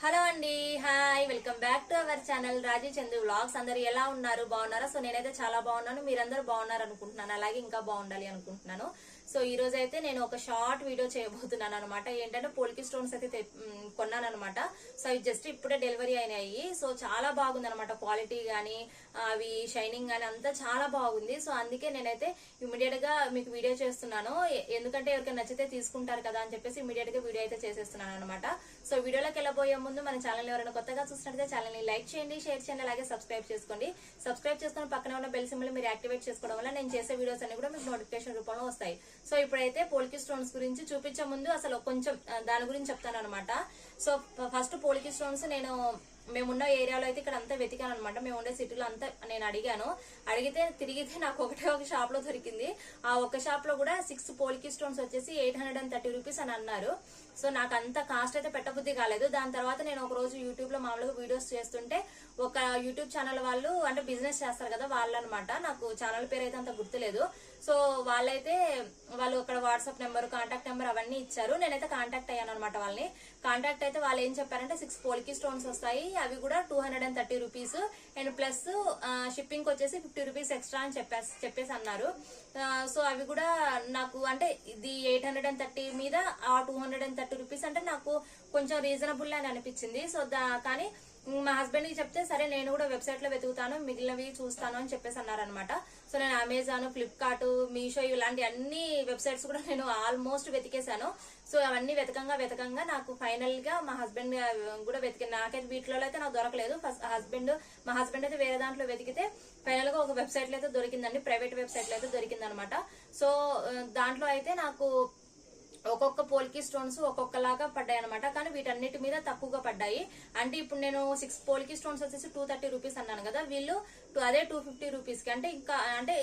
Hello అండి hi welcome back to our channel Raji Chandu vlogs. అందరు ఎలా ఉన్నారు? బాగున్నారా? సో నేనైతే చాలా బాగున్నాను. మీరందరూ బాగున్నారు అనుకుంటున్నాను అలాగే ఇంకా బాగుండాలి అనుకుంటున్నాను. సో ఈ రోజు అయితే నేను ఒక షార్ట్ వీడియో చేయబోతున్నాను అనమాట ఏంటంటే పోల్కి స్టోన్స్ అయితే తె- కొన్నాను అనమాట సో అవి జస్ట్ ఇప్పుడే డెలివరీ అయినాయి. సో చాలా బాగుంది అనమాట క్వాలిటీ కానీ అవి షైనింగ్ కానీ అంతా చాలా బాగుంది. సో అందుకే నేనైతే ఇమీడియట్గా మీకు వీడియో చేస్తున్నాను. ఎందుకంటే ఎవరికైనా నచ్చితే తీసుకుంటారు కదా అని చెప్పేసి ఇమీడియట్గా వీడియో అయితే చేసేస్తున్నాను అనమాట సో వీడియోలోకి వెళ్ళబోయే ముందు మన ఛానల్ ఎవరైనా కొత్తగా చూసినట్లయితే ఛానల్ని లైక్ చేయండి షేర్ చేయండి అలాగే సబ్స్క్రైబ్ చేసుకోండి. సబ్స్క్రైబ్ చేసుకుని పక్కన ఉన్న బెల్ సింబల్ మీరు యాక్టివేట్ చేసుకోవడం వల్ల నేను చేసే వీడియోస్ అన్ని కూడా మీకు నోటిఫికేషన్ రూపంలో వస్తాయి. సో ఇప్పుడైతే పోల్కి స్టోన్స్ గురించి చూపించే ముందు అసలు కొంచెం దాని గురించి చెప్తాను అనమాట సో ఫస్ట్ పోల్కి స్టోన్స్ నేను మేమున్న ఏరియాలో అయితే ఇక్కడ అంతా వెతికాను అనమాట మేము ఉండే సిటీలో అంతా నేను అడిగాను. అడిగితే తిరిగితే నాకు ఒకటే ఒక షాప్లో దొరికింది. ఆ ఒక షాప్లో కూడా సిక్స్ పోల్కి స్టోన్స్ వచ్చేసి eight hundred and thirty rupees అని అన్నారు. సో నాకు అంత కాస్ట్ అయితే పెట్టబుద్ధి కాలేదు. దాని తర్వాత నేను ఒక రోజు యూట్యూబ్లో మామూలుగా వీడియోస్ చేస్తుంటే ఒక యూట్యూబ్ ఛానల్ వాళ్ళు అంటే బిజినెస్ చేస్తారు కదా వాళ్ళు అనమాట నాకు ఛానల్ పేరు అయితే అంత గుర్తులేదు. సో వాళ్ళైతే వాళ్ళు అక్కడ వాట్సాప్ నెంబర్ కాంటాక్ట్ నెంబర్ అవన్నీ ఇచ్చారు. నేనైతే కాంటాక్ట్ అయ్యాను అనమాట వాళ్ళని. కాంటాక్ట్ అయితే వాళ్ళు ఏం చెప్పారంటే సిక్స్ పోల్కి స్టోన్స్ వస్తాయి. అవి కూడా two hundred and thirty rupees. And plus shipping వచ్చేసి ఫిఫ్టీ రూపీస్ ఎక్స్ట్రా అని చెప్పేసి చెప్పేసి అన్నారు. సో అవి కూడా నాకు అంటే ఇది ఎయిట్ హండ్రెడ్ అండ్ థర్టీ మీద ఆ two hundred and thirty rupees అంటే నాకు కొంచెం రీజనబుల్ అని అనిపించింది. సో దా కానీ మా హస్బెండ్కి చెప్తే సరే నేను కూడా వెబ్సైట్లో వెతుకుతాను మిగిలినవి చూస్తాను అని చెప్పేసి అన్నారనమాట సో నేను అమెజాన్ ఫ్లిప్కార్ట్ మీషో ఇలాంటి అన్ని వెబ్సైట్స్ కూడా నేను ఆల్మోస్ట్ వెతికేశాను. సో అవన్నీ వెతకంగా వెతకంగా నాకు ఫైనల్గా మా హస్బెండ్ కూడా వెతికి నాకైతే వీటిలో అయితే నాకు దొరకలేదు. ఫస్ట్ హస్బెండ్ మా హస్బెండ్ అయితే వేరే దాంట్లో వెతికితే ఫైనల్గా ఒక వెబ్సైట్లో అయితే దొరికిందండి. ప్రైవేట్ వెబ్సైట్లో అయితే దొరికిందనమాట సో దాంట్లో అయితే నాకు ఒక్కొక్క పోల్కి స్టోన్స్ ఒక్కొక్కలాగా పడ్డాయి అనమాట కానీ వీటన్నిటి మీద తక్కువగా పడ్డాయి. అంటే ఇప్పుడు నేను సిక్స్ పోల్కి స్టోన్స్ వచ్చేసి టూ థర్టీ రూపీస్ అన్నాను కదా. వీళ్ళు అదే టూ ఫిఫ్టీ రూపీస్కి. అంటే ఇంకా అంటే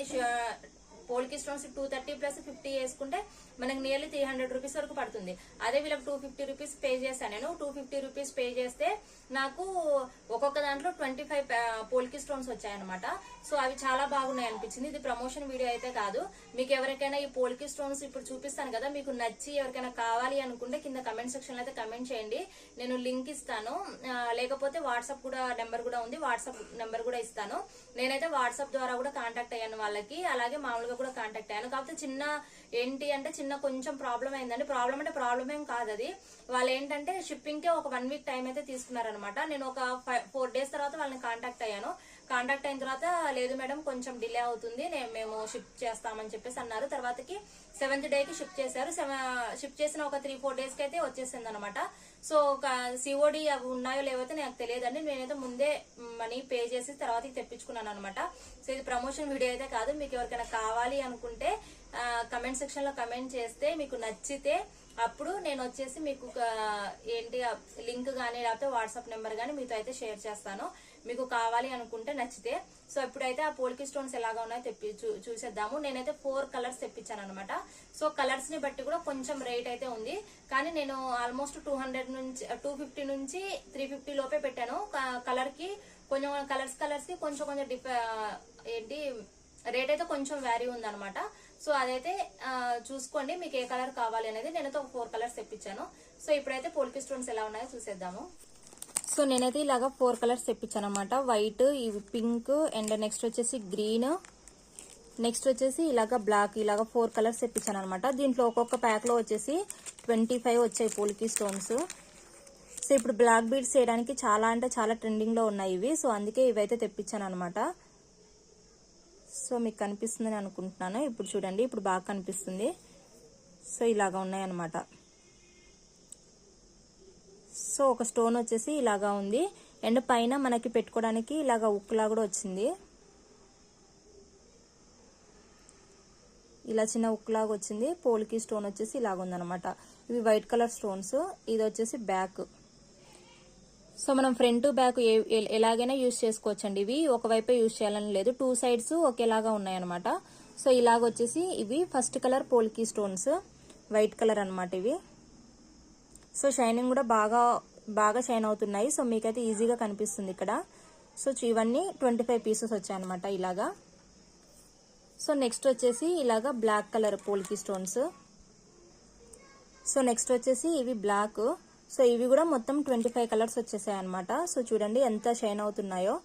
polki stones two thirty plus fifty వేసుకుంటే మనకి నియర్లీ త్రీ హండ్రెడ్ రూపీస్ వరకు పడుతుంది. అదే వీళ్ళకి టూ ఫిఫ్టీ రూపీస్ పే చేశాను నేను. టూ ఫిఫ్టీ రూపీస్ పే చేస్తే నాకు ఒక్కొక్క దాంట్లో ట్వంటీ ఫైవ్ పోల్కి స్టోన్స్ వచ్చాయన్నమాట. సో అవి చాలా బాగున్నాయి అనిపించింది. ఇది ప్రమోషన్ వీడియో అయితే కాదు. మీకు ఎవరికైనా ఈ పోల్కి స్టోన్స్ ఇప్పుడు చూపిస్తాను కదా మీకు నచ్చి ఎవరికైనా కావాలి అనుకుంటే కింద కమెంట్ సెక్షన్లో అయితే కమెంట్ చేయండి. నేను లింక్ ఇస్తాను. లేకపోతే వాట్సాప్ కూడా నెంబర్ కూడా ఉంది. వాట్సాప్ నెంబర్ కూడా ఇస్తాను. నేనైతే వాట్సాప్ ద్వారా కూడా కాంటాక్ట్ అయ్యాను వాళ్ళకి. అలాగే మామూలుగా కూడా కాంటాక్ట్ అయ్యాను. కాకపోతే చిన్న ఏంటి అంటే చిన్న కొంచెం ప్రాబ్లం అయిందండి. ప్రాబ్లం అంటే ప్రాబ్లం ఏం కాదు అది. వాళ్ళు ఏంటంటే షిప్పింగ్కే ఒక వన్ వీక్ టైం అయితే తీసుకున్నారనమాట నేను ఒక ఫోర్ డేస్ తర్వాత వాళ్ళని కాంటాక్ట్ అయ్యాను. కాంటాక్ట్ అయిన తర్వాత లేదు మేడం కొంచెం డిలే అవుతుంది. నేను మేము షిప్ చేస్తామని చెప్పేసి అన్నారు. తర్వాతకి సెవెంత్ డేకి షిఫ్ట్ షిప్ చేశారు. షిప్ చేసిన ఒక త్రీ ఫోర్ డేస్కి అయితే వచ్చేసింది అనమాట సో ఒక సిఓడి అవి ఉన్నాయో లేవైతే నాకు తెలియదండి. నేనైతే ముందే మనీ పే చేసి తర్వాత తెప్పించుకున్నాను అనమాట సో ఇది ప్రమోషన్ వీడియో అయితే కాదు. మీకు ఎవరికైనా కావాలి అనుకుంటే కమెంట్ సెక్షన్లో కమెంట్ చేస్తే మీకు నచ్చితే అప్పుడు నేను వచ్చేసి మీకు ఏంటి లింక్ కానీ లేకపోతే వాట్సాప్ నెంబర్ కానీ మీతో అయితే షేర్ చేస్తాను. మీకు కావాలి అనుకుంటే నచ్చితే. సో ఇప్పుడైతే ఆ పోల్కి స్టోన్స్ ఎలాగా ఉన్నాయో తెప్పి చూ- చూసేద్దాము. నేనైతే ఫోర్ కలర్స్ తెప్పించాను అనమాట సో కలర్స్ని బట్టి కూడా కొంచెం రేట్ అయితే ఉంది. కానీ నేను ఆల్మోస్ట్ టూ హండ్రెడ్ నుంచి టూ ఫిఫ్టీ నుంచి త్రీ ఫిఫ్టీ లోపే పెట్టాను. కలర్కి కొంచెం కలర్స్ కలర్స్కి కొంచెం కొంచెం డిఫ ఏంటి రేట్ అయితే కొంచెం వ్యారీ ఉందనమాట సో అదైతే చూసుకోండి మీకు ఏ కలర్ కావాలి అనేది నేనైతే ఒక ఫోర్ కలర్స్ తెప్పించాను. సో ఇప్పుడైతే పోల్కి స్టోన్స్ ఎలా ఉన్నాయో చూసేద్దాము. సో నేనైతే ఇలాగా ఫోర్ కలర్స్ తెప్పించాను అనమాట వైట్ ఇవి పింక్ అండ్ నెక్స్ట్ వచ్చేసి గ్రీన్. నెక్స్ట్ వచ్చేసి ఇలాగ బ్లాక్ ఇలాగ ఫోర్ కలర్స్ తెప్పించాను అనమాట దీంట్లో ఒక్కొక్క ప్యాక్లో వచ్చేసి ట్వంటీ ఫైవ్ వచ్చాయి పోల్కి స్టోన్స్. సో ఇప్పుడు బ్లాక్ బీడ్స్ చేయడానికి చాలా అంటే చాలా ట్రెండింగ్లో ఉన్నాయి ఇవి. సో అందుకే ఇవైతే తెప్పించాను అనమాట సో మీకు కనిపిస్తుందని అనుకుంటున్నాను. ఇప్పుడు చూడండి ఇప్పుడు బాగా కనిపిస్తుంది. సో ఇలాగా ఉన్నాయన్నమాట. సో ఒక స్టోన్ వచ్చేసి ఇలాగా ఉంది. అండ్ పైన మనకి పెట్టుకోవడానికి ఇలాగా ఉక్కులా కూడా వచ్చింది. ఇలా చిన్న ఉక్కులాగా వచ్చింది. పోల్కి స్టోన్ వచ్చేసి ఇలాగ ఉందనమాట ఇవి వైట్ కలర్ స్టోన్స్. ఇది వచ్చేసి బ్యాక్. సో మనం ఫ్రంట్ బ్యాక్ ఏ- ఎలాగైనా యూజ్ చేసుకోవచ్చండి. ఇవి ఒకవైపే యూజ్ చేయాలని లేదు. టూ సైడ్స్ ఒకేలాగా ఉన్నాయన్నమాట. సో ఇలాగ వచ్చేసి ఇవి first colour polki stones. White colour అనమాట ఇవి. సో షైనింగ్ కూడా బాగా బాగా షైన్ అవుతున్నాయి. సో మీకైతే ఈజీగా కనిపిస్తుంది ఇక్కడ. సో ఇవన్నీ ట్వంటీ ఫైవ్ పీసెస్ వచ్చాయన్నమాట ఇలాగా. సో నెక్స్ట్ వచ్చేసి ఇలాగా black colour polki stones. So next వచ్చేసి ఇవి బ్లాక్. సో ఇవి కూడా మొత్తం ట్వంటీ ఫైవ్ కలర్స్ వచ్చేసాయి అనమాట సో చూడండి ఎంత షైన్ అవుతున్నాయో.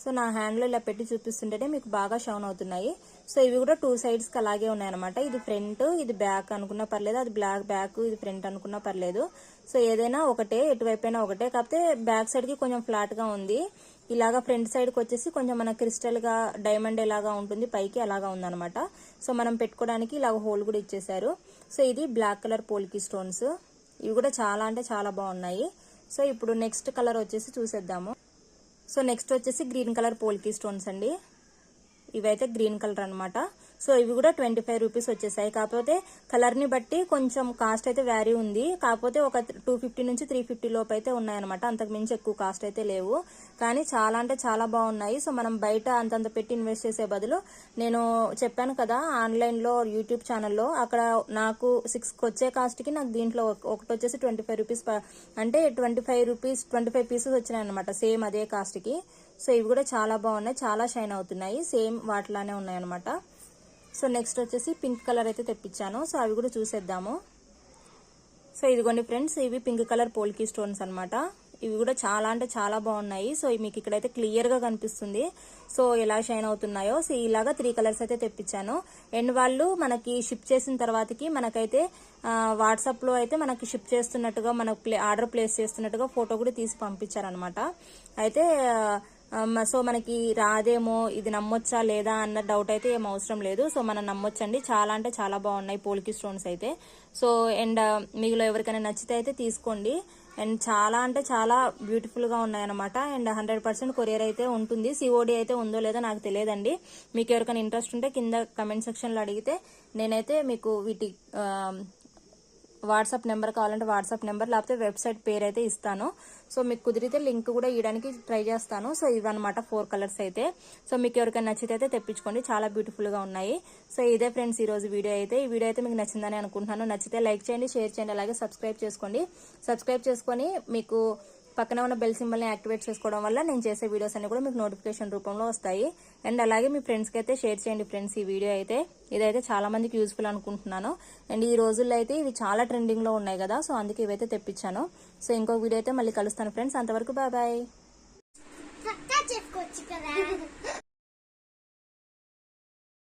సో నా హ్యాండ్లో ఇలా పెట్టి చూపిస్తుంటేనే మీకు బాగా షౌన్ అవుతున్నాయి. సో ఇవి కూడా టూ సైడ్స్కి అలాగే ఉన్నాయన్నమాట. ఇది ఫ్రంట్ ఇది బ్యాక్ అనుకున్నా పర్లేదు. అది బ్లాక్ బ్యాక్ ఇది ఫ్రంట్ అనుకున్నా పర్లేదు. సో ఏదైనా ఒకటే ఎటువైపైనా ఒకటే. కాకపోతే బ్యాక్ సైడ్కి కొంచెం ఫ్లాట్గా ఉంది. ఇలాగా ఫ్రంట్ సైడ్కి వచ్చేసి కొంచెం మన క్రిస్టల్గా డైమండ్ ఎలాగా ఉంటుంది పైకి అలాగా ఉందన్నమాట. సో మనం పెట్టుకోవడానికి ఇలాగ హోల్ కూడా ఇచ్చేసారు సో ఇది బ్లాక్ కలర్ పోల్కి స్టోన్స్. ఇవి కూడా చాలా అంటే చాలా బాగున్నాయి. సో ఇప్పుడు నెక్స్ట్ కలర్ వచ్చేసి చూసేద్దాము. సో నెక్స్ట్ వచ్చేసి గ్రీన్ కలర్ పోల్కి స్టోన్స్ అండి. ఇవైతే గ్రీన్ కలర్ అనమాట సో ఇవి కూడా ట్వంటీ ఫైవ్ రూపీస్ వచ్చేసాయి. కాకపోతే కలర్ని బట్టి కొంచెం కాస్ట్ అయితే వ్యారీ ఉంది. కాకపోతే ఒక టూ ఫిఫ్టీ నుంచి త్రీ ఫిఫ్టీ లోపు అయితే ఉన్నాయన్నమాట. అంతకు మించి ఎక్కువ కాస్ట్ అయితే లేవు. కానీ చాలా అంటే చాలా బాగున్నాయి. సో మనం బయట అంతంత పెట్టి ఇన్వెస్ట్ చేసే బదులు నేను చెప్పాను కదా ఆన్లైన్లో యూట్యూబ్ ఛానల్లో అక్కడ నాకు సిక్స్కి వచ్చే కాస్ట్కి నాకు దీంట్లో ఒక- ఒకటి వచ్చేసి ట్వంటీ ఫైవ్ రూపీస్ అంటే twenty five rupees twenty five pieces వచ్చినాయి అనమాట సేమ్ అదే కాస్ట్కి సో ఇవి కూడా చాలా బాగున్నాయి. చాలా షైన్ అవుతున్నాయి. సేమ్ వాటిలానే ఉన్నాయి అనమాట సో నెక్స్ట్ వచ్చేసి పింక్ కలర్ అయితే తెప్పించాను. సో అవి కూడా చూసేద్దాము. సో ఇదిగోండి ఫ్రెండ్స్ ఇవి పింక్ కలర్ పోల్కి స్టోన్స్ అనమాట ఇవి కూడా చాలా అంటే చాలా బాగున్నాయి. సో మీకు ఇక్కడైతే క్లియర్గా కనిపిస్తుంది. సో ఎలా షైన్ అవుతున్నాయో. సో ఇలాగా త్రీ కలర్స్ అయితే తెప్పించాను. అండ్ వాళ్ళు మనకి షిప్ చేసిన తర్వాతకి మనకైతే వాట్సాప్లో అయితే మనకి షిప్ చేస్తున్నట్టుగా మనకు ప్లే ఆర్డర్ ప్లేస్ చేస్తున్నట్టుగా ఫోటో కూడా తీసి పంపించారనమాట అయితే సో మనకి రాదేమో ఇది నమ్మొచ్చా లేదా అన్న డౌట్ అయితే ఏం అవసరం లేదు. సో మనం నమ్మొచ్చండి. చాలా అంటే చాలా బాగున్నాయి పోల్కి స్టోన్స్ అయితే. సో అండ్ మీలో ఎవరికైనా నచ్చితే అయితే తీసుకోండి. అండ్ చాలా అంటే చాలా బ్యూటిఫుల్గా ఉన్నాయన్నమాట. అండ్ హండ్రెడ్ పర్సెంట్ కొరియర్ అయితే ఉంటుంది. సిఓడి అయితే ఉందో లేదో నాకు తెలియదండి. మీకు ఎవరికైనా ఇంట్రెస్ట్ ఉంటే కింద కమెంట్ సెక్షన్లో అడిగితే నేనైతే మీకు వీటి వాట్సాప్ నెంబర్ కావాలంటే వాట్సాప్ నెంబర్ లేకపోతే వెబ్సైట్ పేరు అయితే ఇస్తాను. సో మీకు కుదిరితే లింక్ కూడా ఇవ్వడానికి ట్రై చేస్తాను. సో ఇవన్నమాట ఫోర్ కలర్స్ అయితే. సో మీకు ఎవరికైనా నచ్చితే అయితే తెప్పించుకోండి. చాలా బ్యూటిఫుల్గా ఉన్నాయి. సో ఇదే ఫ్రెండ్స్ ఈ రోజు వీడియో అయితే. ఈ వీడియో అయితే మీకు నచ్చిందని అనుకుంటున్నాను. నచ్చితే లైక్ చేయండి షేర్ చేయండి అలాగే సబ్స్క్రైబ్ చేసుకోండి. సబ్స్క్రైబ్ చేసుకొని మీకు పక్కన ఉన్న బెల్ సింబల్ని యాక్టివేట్ చేసుకోవడం వల్ల నేను చేసే వీడియోస్ అన్ని కూడా మీకు నోటిఫికేషన్ రూపంలో వస్తాయి. అండ్ అలాగే మీ ఫ్రెండ్స్కి అయితే షేర్ చేయండి ఫ్రెండ్స్ ఈ వీడియో అయితే. ఇదైతే చాలా మందికి యూస్ఫుల్ అనుకుంటున్నాను. అండ్ ఈ రోజుల్లో అయితే ఇవి చాలా ట్రెండింగ్లో ఉన్నాయి కదా సో అందుకే ఇవైతే తెప్పించాను. సో ఇంకో వీడియో అయితే మళ్ళీ కలుస్తాను ఫ్రెండ్స్. అంతవరకు బాయ్ బాయ్